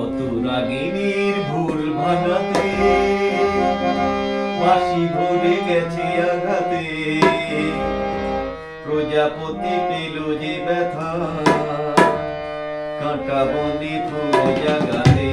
কত রাগিনীর ভুল ভাঙাতে বাসি ভরে গেছে আঘাতে। প্রজাপতি পেল যে ব্যথা, কাঁটা বন্দি ফুল জাগাতে।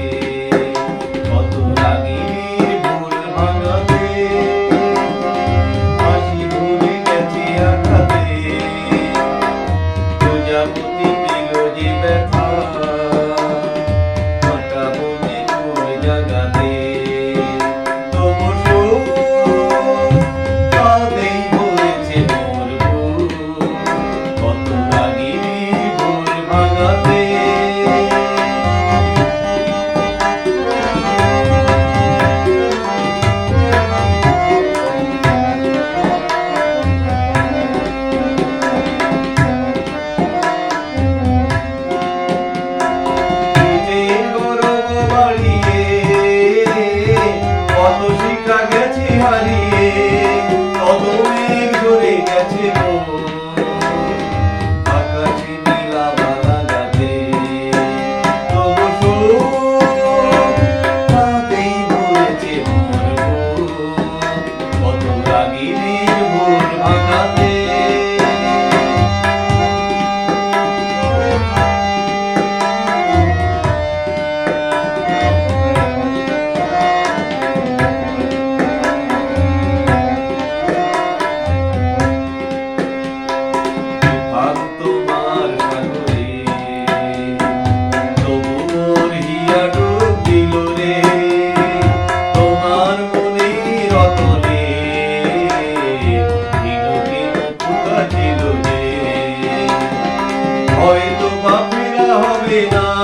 별 বাপিরা হবে না।